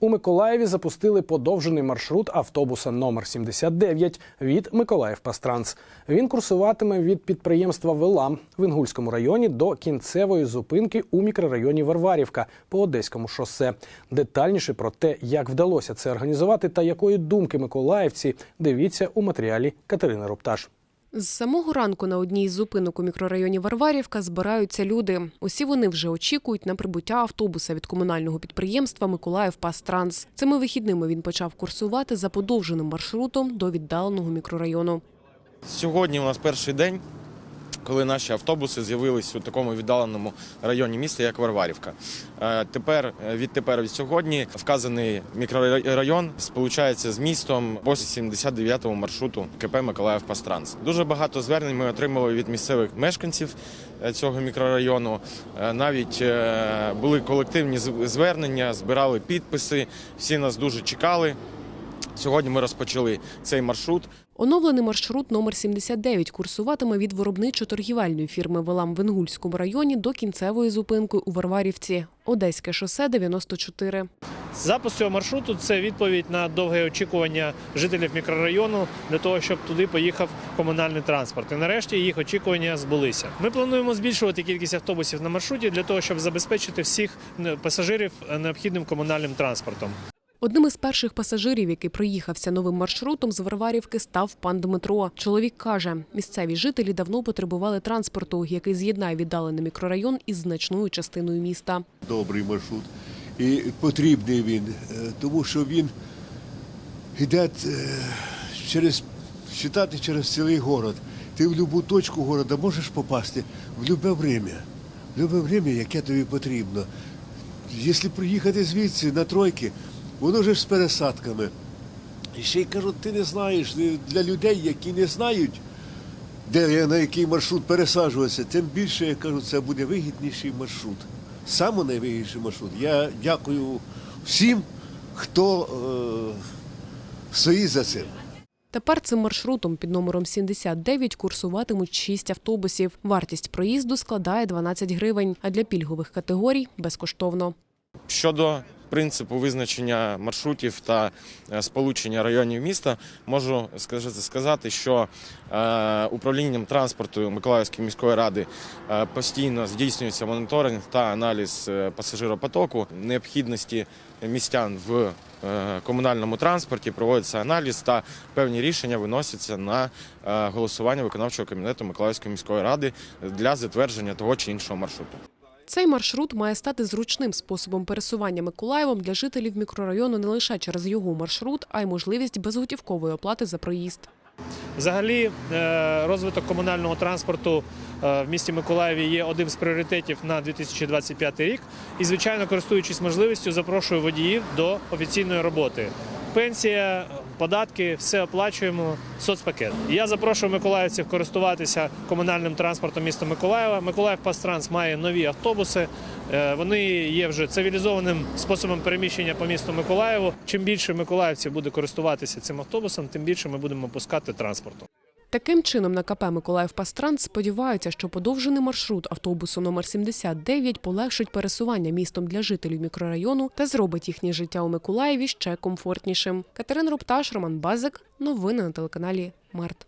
У Миколаєві запустили подовжений маршрут автобуса номер 79 від Миколаїв Пастранс. Він курсуватиме від підприємства Велам в Інгульському районі до кінцевої зупинки у мікрорайоні Варварівка по Одеському шосе. Детальніше про те, як вдалося це організувати та якої думки миколаївці, дивіться у матеріалі Катерини Рупташ. З самого ранку на одній з зупинок у мікрорайоні Варварівка збираються люди. Усі вони вже очікують на прибуття автобуса від комунального підприємства Миколаїв Пастранс. Цими вихідними він почав курсувати за подовженим маршрутом до віддаленого мікрорайону. Сьогодні у нас перший день, коли наші автобуси з'явились у такому віддаленому районі міста, як Варварівка. Е, Тепер, е, відтепер від сьогодні, вказаний мікрорайон сполучається з містом по 79-му маршруту КП Миколаїв Пастранс. Дуже багато звернень ми отримали від місцевих мешканців е, цього мікрорайону. Навіть були колективні звернення, збирали підписи. Всі нас дуже чекали. Сьогодні ми розпочали цей маршрут. Оновлений маршрут номер 79 курсуватиме від виробничо-торгівельної фірми Велам в Інгульському районі до кінцевої зупинки у Варварівці. Одеське шосе 94. Запуск цього маршруту це відповідь на довге очікування жителів мікрорайону для того, щоб туди поїхав комунальний транспорт. І нарешті їх очікування збулися. Ми плануємо збільшувати кількість автобусів на маршруті для того, щоб забезпечити всіх пасажирів необхідним комунальним транспортом. Одним із перших пасажирів, який проїхався новим маршрутом з Варварівки, став пан Дмитро. Чоловік каже, місцеві жителі давно потребували транспорту, який з'єднає віддалений мікрорайон із значною частиною міста. добрий маршрут. І потрібний він, е, тому що він йде е, через читати через цілий город. Ти в будь-яку точку города можеш попасти в будь-яке время. В будь-яке время, яке тобі потрібно. Якщо приїхати звідси на тройки, воно ж з пересадками. І ще й кажуть, ти не знаєш для людей, які не знають, де на який маршрут пересаджуватися, тим більше, я кажу, це буде вигідніший маршрут. Саме найвигідніший маршрут. Я дякую всім, хто е, стоїть за цим. Тепер цим маршрутом під номером 79 курсуватимуть 6 автобусів. Вартість проїзду складає 12 гривень, а для пільгових категорій безкоштовно. Щодо принципу визначення маршрутів та е, сполучення районів міста, можу сказати, що е, управлінням транспорту Миколаївської міської ради е, постійно здійснюється моніторинг та аналіз пасажиропотоку, необхідності містян в комунальному транспорті, проводиться аналіз та певні рішення виносяться на голосування виконавчого комітету Миколаївської міської ради для затвердження того чи іншого маршруту. Цей маршрут має стати зручним способом пересування Миколаєвом для жителів мікрорайону не лише через його маршрут, а й можливість безготівкової оплати за проїзд. Взагалі, е, розвиток комунального транспорту е, в місті Миколаєві є одним з пріоритетів на 2025 рік. І, звичайно, користуючись можливістю, запрошую водіїв до офіційної роботи. Пенсія, податки, все оплачуємо, соцпакет. Я запрошую миколаївців користуватися комунальним транспортом міста Миколаєва. Миколаїв Пастранс має нові автобуси. Е, Вони є вже цивілізованим способом переміщення по місту Миколаєву. Чим більше миколаївців буде користуватися цим автобусом, тим більше ми будемо пускати транспорту. Таким чином, на КП Миколаїв Пастранс сподіваються, що подовжений маршрут автобусу номер 79 полегшить пересування містом для жителів мікрорайону та зробить їхнє життя у Миколаєві ще комфортнішим. Катерина Рупташ, Роман Базик. Новини на телеканалі Март.